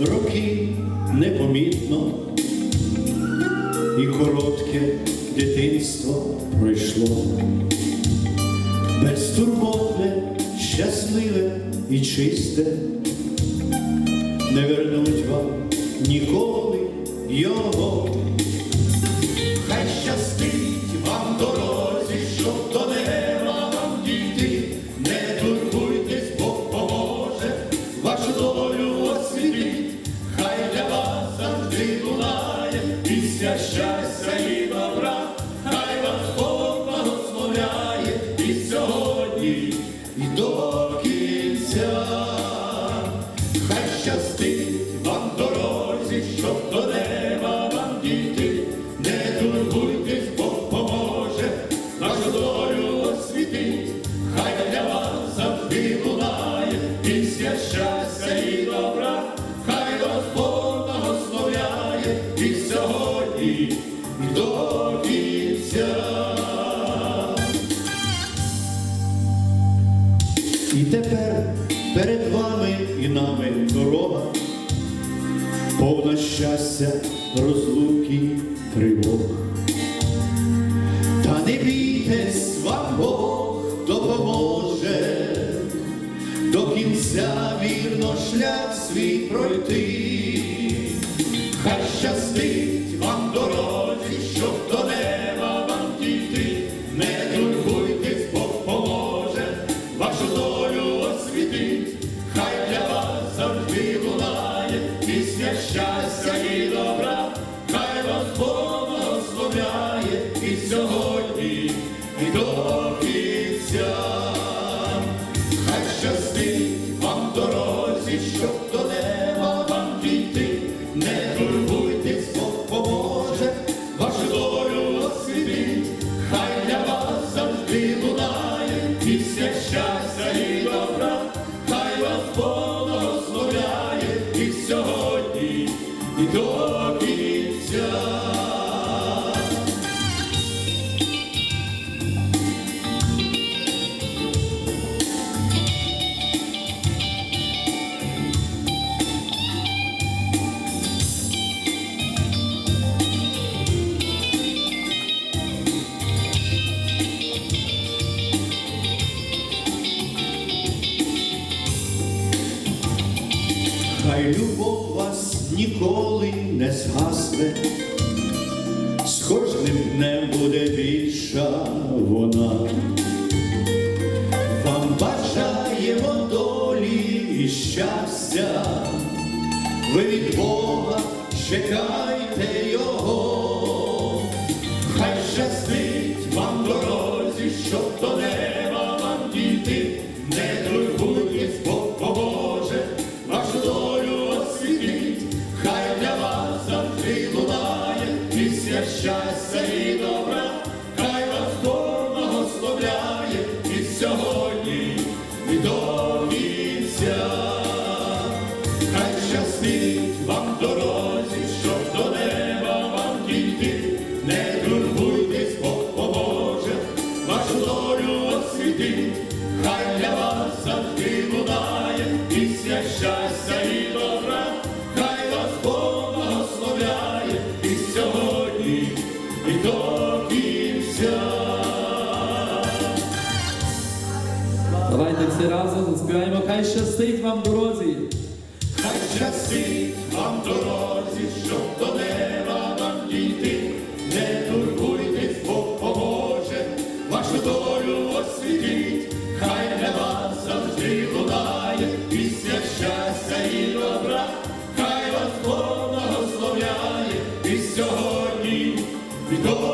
роки непомітно, і коротке дитинство пройшло. Безтурботне, щасливе і чисте, не вернуть вам ніколи його. Нашу долю освітить, хай для вас завжди лунає після щастя і добра, хай Бог благословляє і сьогодні, до кінця. І тепер перед вами і нами дорога, повна щастя, розлуки, тривог. Та не бійтесь, до вірно шлях свій пройти. Хай щастить вам дорозі, щоб до неба вам дійти, не турбуйтесь, Бог поможе, вашу долю освітить, хай для вас завжди лунає пісня щастя і добра, хай вас Бог благословляє і сьогодні, і до і Хай любов вас ніколи не згасне, з кожним днем буде більша вона. Вам бажаємо долі і щастя, ви від Бога чекайте його, хай щастить вам дорозі, щоб щастя і добра, хай вас Бог благословляє. І сьогодні, і до кінця. Хай щастить вам в дорозі, щоб до неба вам дійти, не турбуйтесь, Бог поможе, вашу долю освітить, хай для вас завжди лунає після щастя Давайте всі разом заспіваємо, хай щастить вам дорозі. Хай щастить вам дорозі, щоб до неба вам дійти, не турбуйтесь, Бог поможе, вашу долю освітить, хай для вас завжди лунає після щастя і добра, хай вас Бог благословляє і сьогодні, і до